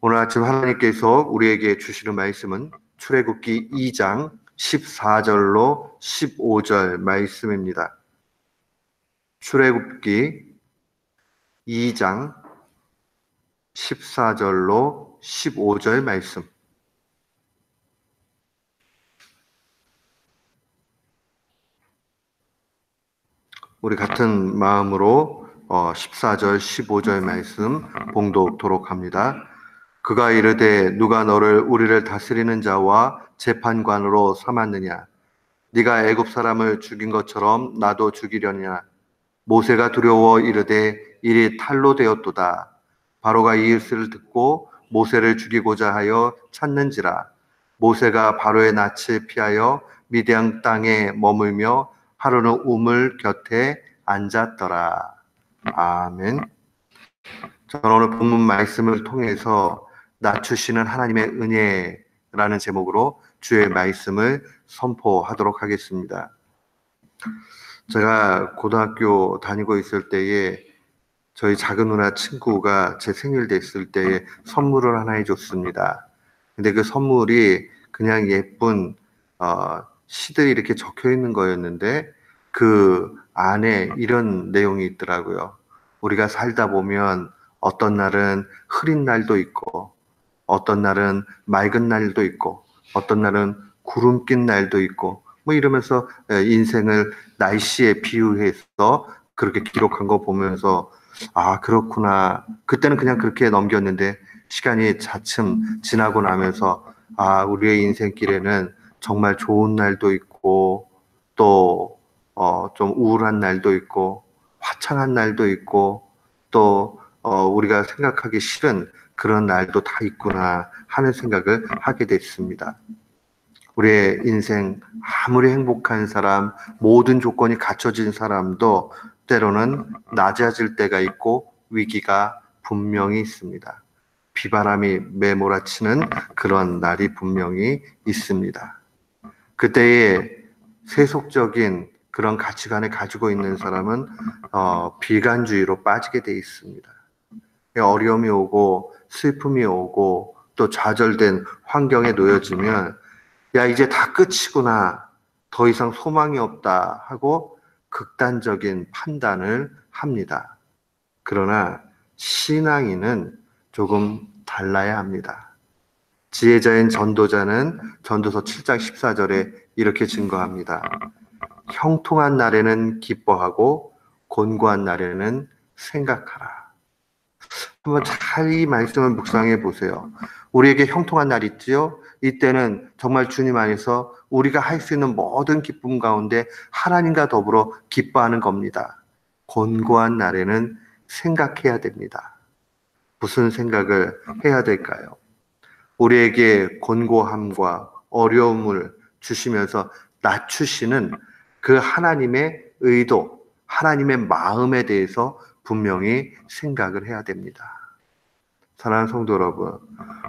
오늘 아침 하나님께서 우리에게 주시는 말씀은 출애굽기 2장 14절로 15절 말씀입니다. 출애굽기 2장 14절로 15절 말씀. 우리 같은 마음으로 14절, 어, 15절 말씀 봉독토록 합니다. 그가 이르되 누가 너를 우리를 다스리는 자와 재판관으로 삼았느냐? 네가 애굽 사람을 죽인 것처럼 나도 죽이려냐? 모세가 두려워 이르되 일이 탈로 되었도다. 바로가 이웃을 듣고 모세를 죽이고자 하여 찾는지라. 모세가 바로의 낯을 피하여 미디안 땅에 머물며 하루는 우물 곁에 앉았더라. 아멘. 저는 오늘 본문 말씀을 통해서 낮추시는 하나님의 은혜라는 제목으로 주의 말씀을 선포하도록 하겠습니다. 제가 고등학교 다니고 있을 때에 저희 작은 누나 친구가 제 생일 됐을 때에 선물을 하나 해줬습니다. 근데 그 선물이 그냥 예쁜 어, 시들이 이렇게 적혀 있는 거였는데 그 안에 이런 내용이 있더라고요. 우리가 살다 보면 어떤 날은 흐린 날도 있고, 어떤 날은 맑은 날도 있고, 어떤 날은 구름 낀 날도 있고, 뭐 이러면서 인생을 날씨에 비유해서 그렇게 기록한 거 보면서, 아, 그렇구나. 그때는 그냥 그렇게 넘겼는데, 시간이 차츰 지나고 나면서, 아, 우리의 인생길에는 정말 좋은 날도 있고, 또, 어, 좀 우울한 날도 있고, 화창한 날도 있고, 또, 어, 우리가 생각하기 싫은 그런 날도 다 있구나 하는 생각을 하게 됐습니다. 우리의 인생 아무리 행복한 사람, 모든 조건이 갖춰진 사람도 때로는 낮아질 때가 있고 위기가 분명히 있습니다. 비바람이 매몰아치는 그런 날이 분명히 있습니다. 그때의 세속적인 그런 가치관을 가지고 있는 사람은 어, 비관주의로 빠지게 돼 있습니다. 어려움이 오고 슬픔이 오고 또 좌절된 환경에 놓여지면 야 이제 다 끝이구나 더 이상 소망이 없다 하고 극단적인 판단을 합니다. 그러나 신앙인은 조금 달라야 합니다. 지혜자인 전도자는 전도서 7장 14절에 이렇게 증거합니다. 형통한 날에는 기뻐하고 곤고한 날에는 생각하라. 한번 잘 이 말씀을 묵상해 보세요. 우리에게 형통한 날 있지요? 이때는 정말 주님 안에서 우리가 할 수 있는 모든 기쁨 가운데 하나님과 더불어 기뻐하는 겁니다. 곤고한 날에는 생각해야 됩니다. 무슨 생각을 해야 될까요? 우리에게 곤고함과 어려움을 주시면서 낮추시는 그 하나님의 의도, 하나님의 마음에 대해서 분명히 생각을 해야 됩니다. 사랑하는 성도 여러분,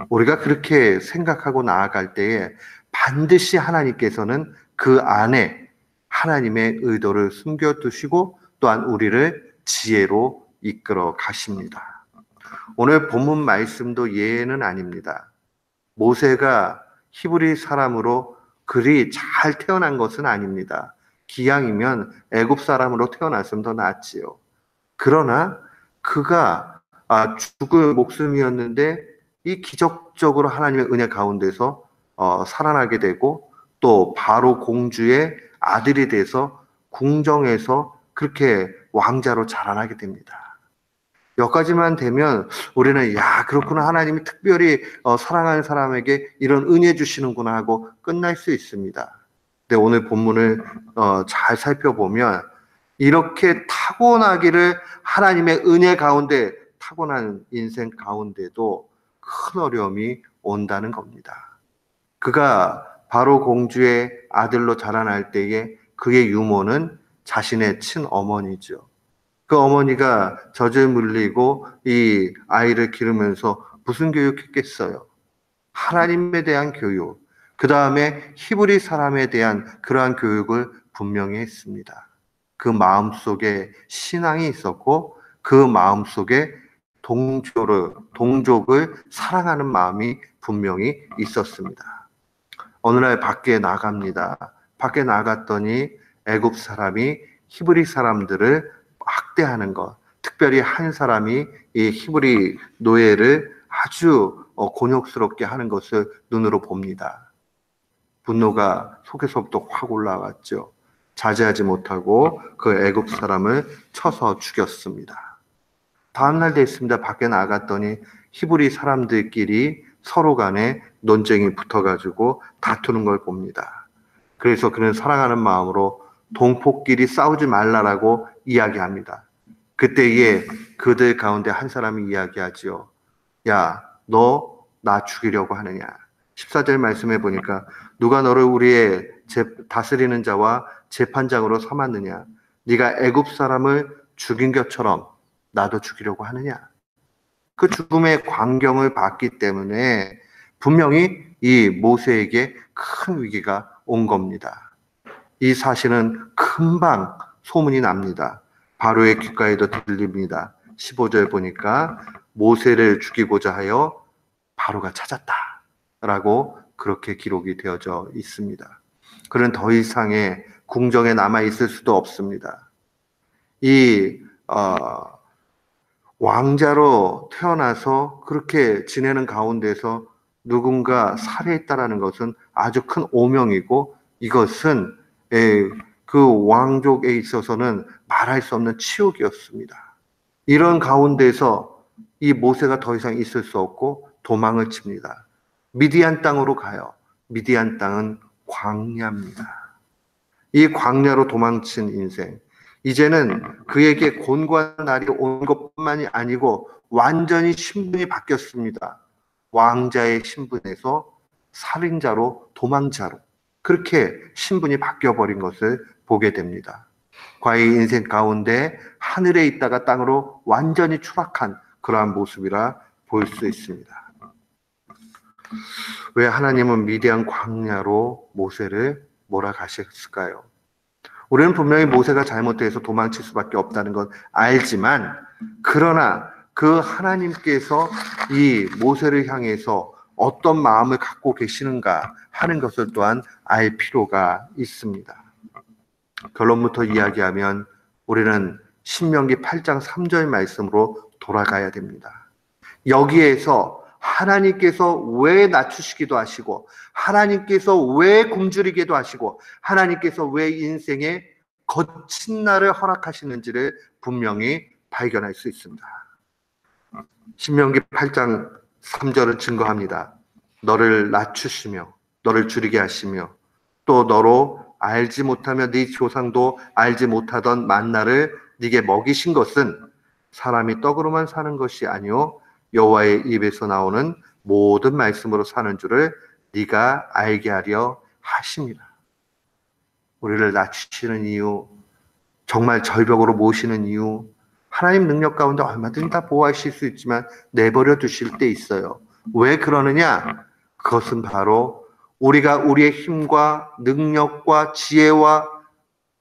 우리가 그렇게 생각하고 나아갈 때에 반드시 하나님께서는 그 안에 하나님의 의도를 숨겨두시고 또한 우리를 지혜로 이끌어 가십니다. 오늘 본문 말씀도 예는 아닙니다. 모세가 히브리 사람으로 그리 잘 태어난 것은 아닙니다. 기양이면 애굽 사람으로 태어났으면 더 낫지요. 그러나 그가 아, 죽을 목숨이었는데 이 기적적으로 하나님의 은혜 가운데서 어, 살아나게 되고 또 바로 공주의 아들이 돼서 궁정에서 그렇게 왕자로 자라나게 됩니다. 여기까지만 되면 우리는 야 그렇구나 하나님이 특별히 어, 사랑하는 사람에게 이런 은혜 주시는구나 하고 끝날 수 있습니다. 근데 오늘 본문을 어, 잘 살펴보면 이렇게 타고나기를 하나님의 은혜 가운데 타고난 인생 가운데도 큰 어려움이 온다는 겁니다. 그가 바로 공주의 아들로 자라날 때에 그의 유모는 자신의 친어머니죠. 그 어머니가 젖을 물리고 이 아이를 기르면서 무슨 교육했겠어요? 하나님에 대한 교육, 그 다음에 히브리 사람에 대한 그러한 교육을 분명히 했습니다. 그 마음 속에 신앙이 있었고 그 마음 속에 동조를, 동족을 사랑하는 마음이 분명히 있었습니다. 어느 날 밖에 나갑니다. 밖에 나갔더니 애굽 사람이 히브리 사람들을 학대하는 것, 특별히 한 사람이 이 히브리 노예를 아주 어, 곤욕스럽게 하는 것을 눈으로 봅니다. 분노가 속에서부터 확 올라왔죠. 자제하지 못하고 그 애굽 사람을 쳐서 죽였습니다. 다음날 됐습니다. 밖에 나갔더니 히브리 사람들끼리 서로 간에 논쟁이 붙어가지고 다투는 걸 봅니다. 그래서 그는 사랑하는 마음으로 동폭끼리 싸우지 말라라고 이야기합니다. 그때에 그들 가운데 한 사람이 이야기하지요. 야, 너 나 죽이려고 하느냐? 14절 말씀해 보니까 누가 너를 우리의 다스리는 자와 재판장으로 삼았느냐? 네가 애굽 사람을 죽인 것처럼 나도 죽이려고 하느냐? 그 죽음의 광경을 봤기 때문에 분명히 이 모세에게 큰 위기가 온 겁니다. 이 사실은 금방 소문이 납니다. 바로의 귓가에도 들립니다. 15절 보니까 모세를 죽이고자 하여 바로가 찾았다. 라고 그렇게 기록이 되어져 있습니다. 그는 더 이상의 궁정에 남아 있을 수도 없습니다. 이 어, 왕자로 태어나서 그렇게 지내는 가운데서 누군가 살해했다라는 것은 아주 큰 오명이고 이것은 그 왕족에 있어서는 말할 수 없는 치욕이었습니다. 이런 가운데서 이 모세가 더 이상 있을 수 없고 도망을 칩니다. 미디안 땅으로 가요. 미디안 땅은 광야입니다. 이 광야로 도망친 인생. 이제는 그에게 곤고한 날이 온 것뿐만이 아니고 완전히 신분이 바뀌었습니다. 왕자의 신분에서 살인자로 도망자로 그렇게 신분이 바뀌어 버린 것을 보게 됩니다. 과의 인생 가운데 하늘에 있다가 땅으로 완전히 추락한 그러한 모습이라 볼 수 있습니다. 왜 하나님은 미대한 광야로 모세를 몰아가셨을까요? 우리는 분명히 모세가 잘못해서 도망칠 수밖에 없다는 건 알지만 그러나 그 하나님께서 이 모세를 향해서 어떤 마음을 갖고 계시는가 하는 것을 또한 알 필요가 있습니다. 결론부터 이야기하면 우리는 신명기 8장 3절 말씀으로 돌아가야 됩니다. 여기에서 하나님께서 왜 낮추시기도 하시고, 하나님께서 왜 굶주리기도 하시고, 하나님께서 왜 인생에 거친 날을 허락하시는지를 분명히 발견할 수 있습니다. 신명기 8장 3절은 증거합니다. 너를 낮추시며, 너를 줄이게 하시며, 또 너로 알지 못하며 네 조상도 알지 못하던 만나를 네게 먹이신 것은 사람이 떡으로만 사는 것이 아니요 여호와의 입에서 나오는 모든 말씀으로 사는 줄을 네가 알게 하려 하십니다. 우리를 낮추시는 이유, 정말 절벽으로 모시는 이유, 하나님 능력 가운데 얼마든지 다 보호하실 수 있지만 내버려 두실 때 있어요. 왜 그러느냐? 그것은 바로 우리가 우리의 힘과 능력과 지혜와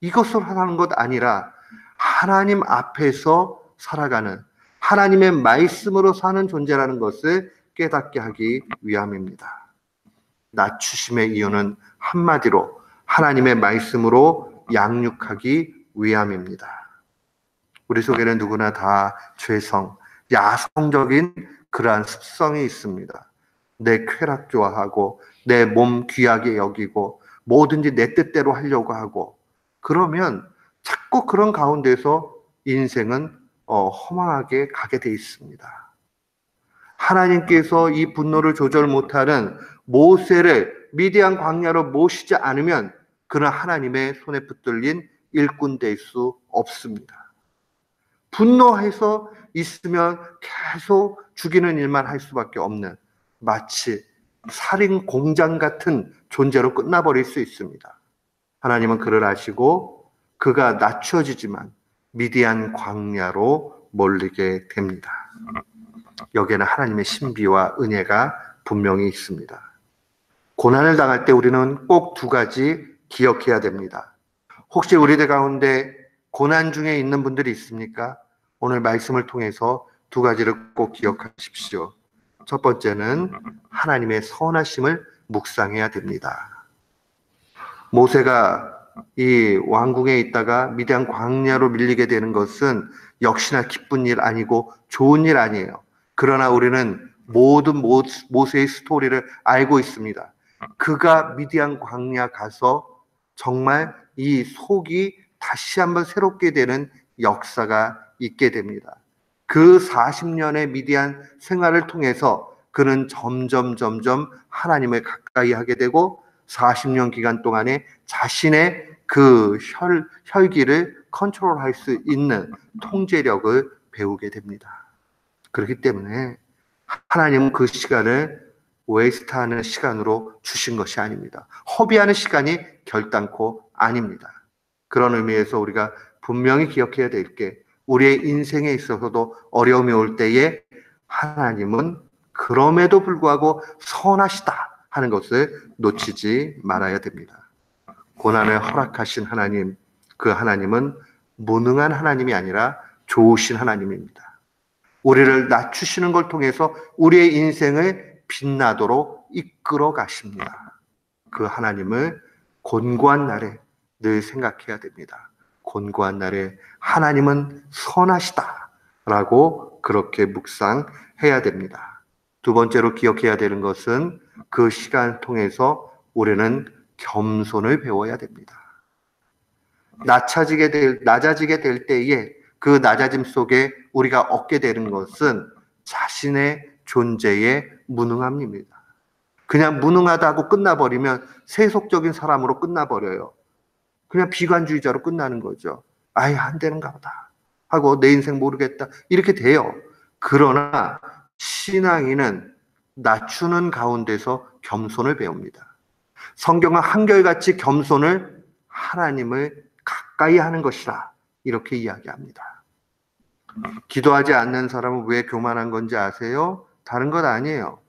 이것을 하는 것 아니라 하나님 앞에서 살아가는 하나님의 말씀으로 사는 존재라는 것을 깨닫게 하기 위함입니다. 낮추심의 이유는 한마디로 하나님의 말씀으로 양육하기 위함입니다. 우리 속에는 누구나 다 죄성, 야성적인 그러한 습성이 있습니다. 내 쾌락 좋아하고 내 몸 귀하게 여기고 뭐든지 내 뜻대로 하려고 하고 그러면 자꾸 그런 가운데서 인생은 어, 허망하게 가게 돼 있습니다. 하나님께서 이 분노를 조절 못하는 모세를 미디안 광야로 모시지 않으면 그는 하나님의 손에 붙들린 일꾼 될 수 없습니다. 분노해서 있으면 계속 죽이는 일만 할 수밖에 없는 마치 살인 공장 같은 존재로 끝나버릴 수 있습니다. 하나님은 그를 아시고 그가 낮춰지지만 미디안 광야로 몰리게 됩니다. 여기에는 하나님의 신비와 은혜가 분명히 있습니다. 고난을 당할 때 우리는 꼭 두 가지 기억해야 됩니다. 혹시 우리들 가운데 고난 중에 있는 분들이 있습니까? 오늘 말씀을 통해서 두 가지를 꼭 기억하십시오. 첫 번째는 하나님의 선하심을 묵상해야 됩니다. 모세가 이 왕궁에 있다가 미디안 광야로 밀리게 되는 것은 역시나 기쁜 일 아니고 좋은 일 아니에요. 그러나 우리는 모든 모세의 스토리를 알고 있습니다. 그가 미디안 광야 가서 정말 이 속이 다시 한번 새롭게 되는 역사가 있게 됩니다. 그 40년의 미디안 생활을 통해서 그는 점점 점점 하나님을 가까이 하게 되고 40년 기간 동안에 자신의 그 혈, 혈기를 컨트롤할 수 있는 통제력을 배우게 됩니다. 그렇기 때문에 하나님은 그 시간을 웨이스트하는 시간으로 주신 것이 아닙니다. 허비하는 시간이 결단코 아닙니다. 그런 의미에서 우리가 분명히 기억해야 될 게 우리의 인생에 있어서도 어려움이 올 때에 하나님은 그럼에도 불구하고 선하시다 하는 것을 놓치지 말아야 됩니다. 고난을 허락하신 하나님, 그 하나님은 무능한 하나님이 아니라 좋으신 하나님입니다. 우리를 낮추시는 걸 통해서 우리의 인생을 빛나도록 이끌어 가십니다. 그 하나님을 곤고한 날에 늘 생각해야 됩니다. 곤고한 날에 하나님은 선하시다. 라고 그렇게 묵상해야 됩니다. 두 번째로 기억해야 되는 것은 그 시간 통해서 우리는 겸손을 배워야 됩니다. 낮아지게 될, 낮아지게 될 때에 그 낮아짐 속에 우리가 얻게 되는 것은 자신의 존재의 무능함입니다. 그냥 무능하다고 끝나버리면 세속적인 사람으로 끝나버려요. 그냥 비관주의자로 끝나는 거죠. 아예 안 되는가 보다. 하고 내 인생 모르겠다. 이렇게 돼요. 그러나 신앙인은 낮추는 가운데서 겸손을 배웁니다. 성경은 한결같이 겸손을 하나님을 가까이 하는 것이라 이렇게 이야기합니다. 기도하지 않는 사람은 왜 교만한 건지 아세요? 다른 것 아니에요.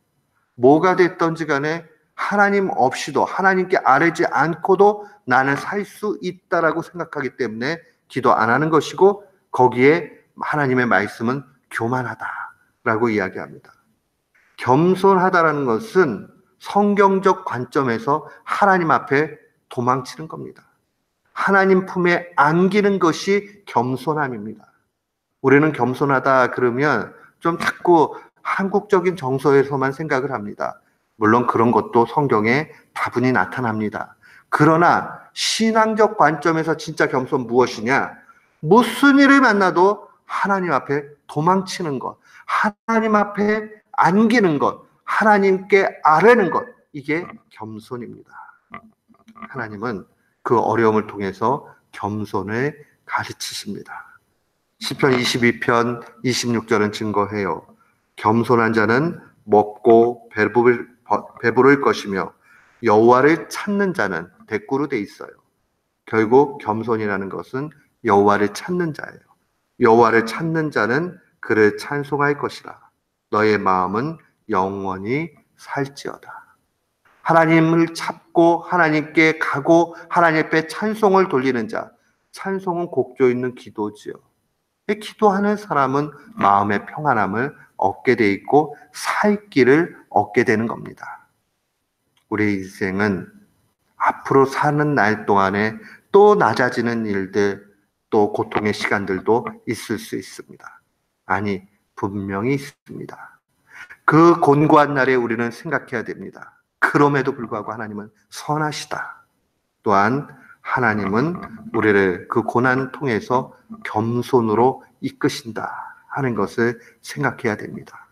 뭐가 됐던지 간에 하나님 없이도 하나님께 아뢰지 않고도 나는 살 수 있다라고 생각하기 때문에 기도 안 하는 것이고 거기에 하나님의 말씀은 교만하다라고 이야기합니다. 겸손하다라는 것은 성경적 관점에서 하나님 앞에 도망치는 겁니다. 하나님 품에 안기는 것이 겸손함입니다. 우리는 겸손하다 그러면 좀 자꾸 한국적인 정서에서만 생각을 합니다. 물론 그런 것도 성경에 다분히 나타납니다. 그러나 신앙적 관점에서 진짜 겸손 무엇이냐? 무슨 일을 만나도 하나님 앞에 도망치는 것, 하나님 앞에 안기는 것, 하나님께 아뢰는 것, 이게 겸손입니다. 하나님은 그 어려움을 통해서 겸손을 가르치십니다. 10편 22편 26절은 증거해요. 겸손한 자는 먹고 배부를, 배부를 것이며 여호와를 찾는 자는 대꾸로 돼 있어요. 결국 겸손이라는 것은 여호와를 찾는 자예요. 여호와를 찾는 자는 그를 찬송할 것이라. 너의 마음은 영원히 살지어다. 하나님을 찾고 하나님께 가고 하나님 앞에 찬송을 돌리는 자. 찬송은 곡조 있는 기도지요. 기도하는 사람은 마음의 평안함을 얻게 돼 있고 살 길을 얻게 되는 겁니다. 우리 인생은 앞으로 사는 날 동안에 또 낮아지는 일들, 또 고통의 시간들도 있을 수 있습니다. 아니, 분명히 있습니다. 그 곤고한 날에 우리는 생각해야 됩니다. 그럼에도 불구하고 하나님은 선하시다. 또한 하나님은 우리를 그 고난 통해서 겸손으로 이끄신다. 하는 것을 생각해야 됩니다.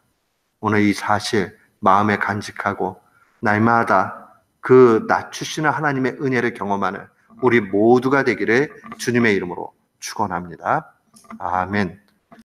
오늘 이 사실 마음에 간직하고 날마다 그 낮추시는 하나님의 은혜를 경험하는 우리 모두가 되기를 주님의 이름으로 축원합니다. 아멘.